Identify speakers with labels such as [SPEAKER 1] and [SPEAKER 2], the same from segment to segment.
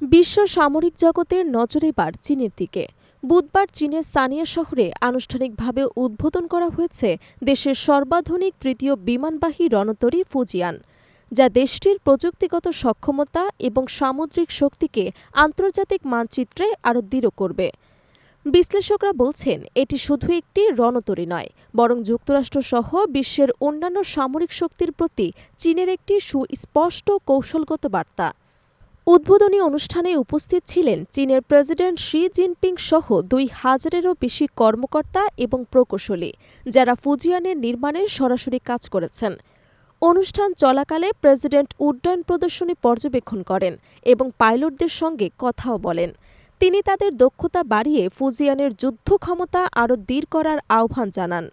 [SPEAKER 1] বিশ্ব সামরিক জগতের নজরে এবার চীনের দিকে। বুধবার চীনের সানিয়া শহরে আনুষ্ঠানিকভাবে উদ্বোধন করা হয়েছে দেশের সর্বাধুনিক তৃতীয় বিমানবাহী রণতরী ফুজিয়ান, যা দেশটির প্রযুক্তিগত সক্ষমতা এবং সামুদ্রিক শক্তিকে আন্তর্জাতিক মানচিত্রে আরও দৃঢ় করবে। বিশ্লেষকরা বলছেন, এটি শুধু একটি রণতরী নয়, বরং যুক্তরাষ্ট্রসহ বিশ্বের অন্যান্য সামরিক শক্তির প্রতি চীনের একটি সুস্পষ্ট কৌশলগত বার্তা। উদ্বোধনী অনুষ্ঠানে উপস্থিত ছিলেন চীনের প্রেসিডেন্ট শি জিনপিং সহ দুই হাজারেরও বেশি কর্মকর্তা এবং প্রকৌশলী, যারা ফুজিয়ানের নির্মাণে সরাসরি কাজ করেছেন। অনুষ্ঠান চলাকালে প্রেসিডেন্ট উড্ডয়ন প্রদর্শনী পর্যবেক্ষণ করেন এবং পাইলটদের সঙ্গে কথাও বলেন। তিনি তাদের দক্ষতা বাড়িয়ে ফুজিয়ানের যুদ্ধ ক্ষমতা আরও দৃঢ় করার আহ্বান জানান।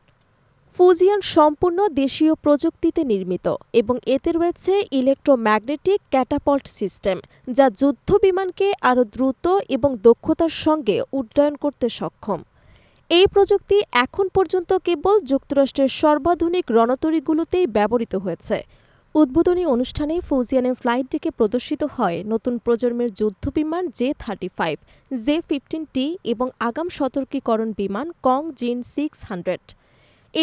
[SPEAKER 1] ফুজিয়ান সম্পূর্ণ দেশীয় প্রযুক্তিতে নির্মিত এবং এতে রয়েছে ইলেকট্রোম্যাগনেটিক ক্যাটাপল্ট সিস্টেম যা যুদ্ধ বিমানকে আরও দ্রুত এবং দক্ষতার সঙ্গে উড্ডয়ন করতে সক্ষম। এই প্রযুক্তি এখন পর্যন্ত কেবল যুক্তরাষ্ট্রের সর্বাধুনিক রণতরীগুলোতেই ব্যবহৃত হয়েছে। উদ্বোধনী অনুষ্ঠানে ফৌজিয়ানের ফ্লাইট ডেকে প্রদর্শিত হয় নতুন প্রজন্মের যুদ্ধবিমান J thirty five, J fifteen T এবং আগাম সতর্কীকরণ বিমান কং জিন সিক্স হান্ড্রেড।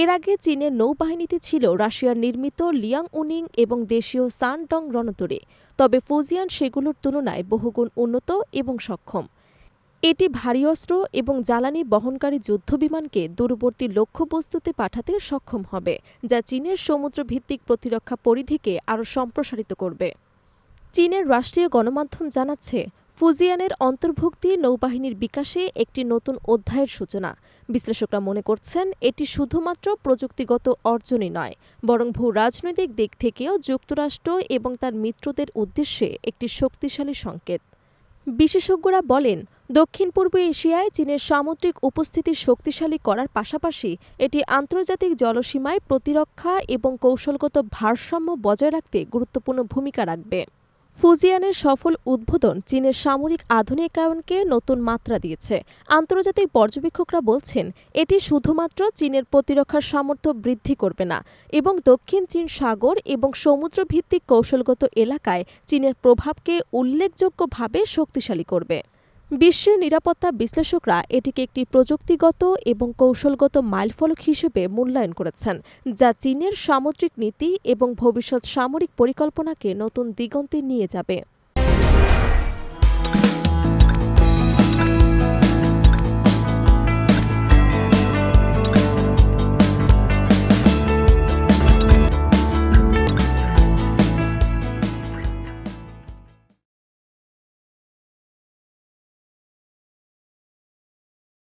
[SPEAKER 1] এর আগে চীনের নৌবাহিনীতে ছিল রাশিয়ার নির্মিত লিয়াং উনিং এবং দেশীয় সানডং রণতরী, তবে ফুজিয়ান সেগুলোর তুলনায় বহুগুণ উন্নত এবং সক্ষম। এটি ভারী অস্ত্র এবং জ্বালানি বহনকারী যুদ্ধবিমানকে দূরবর্তী লক্ষ্যবস্তুতে পাঠাতে সক্ষম হবে, যা চীনের সমুদ্রভিত্তিক প্রতিরক্ষা পরিধিকে আরও সম্প্রসারিত করবে। চীনের রাষ্ট্রীয় গণমাধ্যম জানাচ্ছে ফুজিয়ানের অন্তর্ভুক্তি নৌবাহিনীর বিকাশে একটি নতুন অধ্যায়ের সূচনা। বিশ্লেষকরা মনে করছেন, এটি শুধুমাত্র প্রযুক্তিগত অর্জনই নয়, বরং ভূ রাজনৈতিক দিক থেকেও যুক্তরাষ্ট্র এবং তার মিত্রদের উদ্দেশ্যে একটি শক্তিশালী সংকেত। বিশেষজ্ঞরা বলেন, দক্ষিণ পূর্ব এশিয়ায় চীনের সামুদ্রিক উপস্থিতি শক্তিশালী করার পাশাপাশি এটি আন্তর্জাতিক জলসীমায় প্রতিরক্ষা এবং কৌশলগত ভারসাম্য বজায় রাখতে গুরুত্বপূর্ণ ভূমিকা রাখবে। ফুজিয়ানের সফল উদ্বোধন চীনের সামরিক আধুনিকায়নকে নতুন মাত্রা দিয়েছে। আন্তর্জাতিক পর্যবেক্ষকরা বলছেন, এটি শুধুমাত্র চীনের প্রতিরক্ষার সামর্থ্য বৃদ্ধি করবে না এবং দক্ষিণ চীন সাগর এবং সমুদ্রভিত্তিক কৌশলগত এলাকায় চীনের প্রভাবকে উল্লেখযোগ্যভাবে শক্তিশালী করবে। বিশ্বের নিরাপত্তা বিশ্লেষকরা এটিকে একটি প্রযুক্তিগত এবং কৌশলগত মাইলফলক হিসেবে মূল্যায়ন করেছেন, যা চীনের সামুদ্রিক নীতি এবং ভবিষ্যৎ সামরিক পরিকল্পনাকে নতুন দিগন্তে নিয়ে যাবে।